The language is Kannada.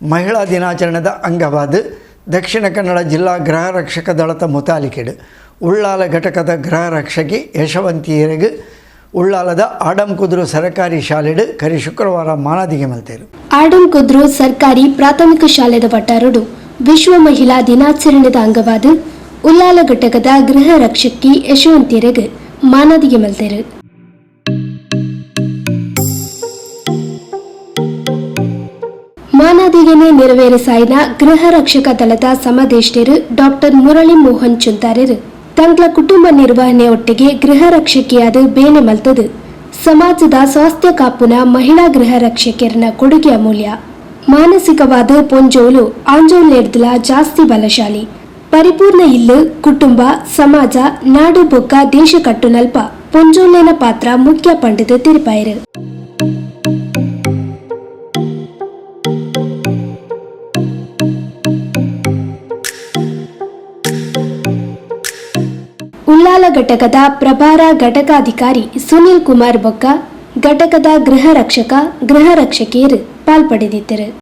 ಮಹಿಳಾ ದಿನಾಚರಣೆದ ಅಂಗವಾದ ದಕ್ಷಿಣ ಕನ್ನಡ ಜಿಲ್ಲಾ ಗೃಹ ರಕ್ಷಕ ದಳದ ಮುತಾಲಿಕೆಡು. ಉಳ್ಳಾಲ ಘಟಕದ ಗೃಹ ರಕ್ಷಕಿ ಯಶವಂತಿಯರಿಗೆ ಉಳ್ಳಾಲದ ಆಡಂ ಕುದ್ರು ಸರ್ಕಾರಿ ಶಾಲೆಡು ಕರಿ ಶುಕ್ರವಾರ ಮಾನದಿಗೆ ಮಲ್ತೇರು ಆಡಂ ಕುದ್ರು ಸರ್ಕಾರಿ ಪ್ರಾಥಮಿಕ ಶಾಲೆದ ವಟಾರಡು ವಿಶ್ವ ಮಹಿಳಾ ದಿನಾಚರಣೆದ ಅಂಗವಾದ ಉಳ್ಳಾಲ ಘಟಕದ ಗೃಹ ರಕ್ಷಕಿ ಯಶವಂತಿಯರಿಗೆ ಮಾನದಿಗೆ ಮಲ್ತೇರು ಮಾನದಿಗೆನೆ ನೆರವೇರಿಸಾಯಿನ ಗೃಹ ರಕ್ಷಕ ದಳದ ಸಮದೇಷ್ಟರು ಡಾಕ್ಟರ್ ಮುರಳಿ ಮೋಹನ್ ಚುಂತಾರರು ತಂಗ್ಲ ಕುಟುಂಬ ನಿರ್ವಹಣೆ ಒಟ್ಟಿಗೆ ಗೃಹ ರಕ್ಷಕಿಯಾದ ಬೇನೆ ಮಲ್ತದು. ಸಮಾಜದ ಸ್ವಾಸ್ಥ್ಯ ಕಾಪುನ ಮಹಿಳಾ ಗೃಹ ರಕ್ಷಕಿಯರನ ಕೊಡುಗೆ ಅಮೂಲ್ಯ. ಮಾನಸಿಕವಾದ ಪೊಂಜೋಲು ಆಂಜೋಲ್ ಜಾಸ್ತಿ ಬಲಶಾಲಿ. ಪರಿಪೂರ್ಣ ಇಲ್ಲು, ಕುಟುಂಬ, ಸಮಾಜ, ನಾಡು ಬೊಕ್ಕ ದೇಶ ಕಟ್ಟುನಲ್ಪ ಪೊಂಜೋಲೆನ ಪಾತ್ರ ಮುಖ್ಯ ಪಂಡಿತ ತಿರುಪಾಯರು. ಉಳ್ಳಾಲ ಘಟಕದ ಪ್ರಭಾರ ಘಟಕಾಧಿಕಾರಿ ಸುನಿಲ್ ಕುಮಾರ್ ಬೊಕ್ಕ ಘಟಕದ ಗೃಹ ರಕ್ಷಕ ಗೃಹ ರಕ್ಷಕಿಯರು ಪಾಲ್ಪಡೆದಿದ್ದರು.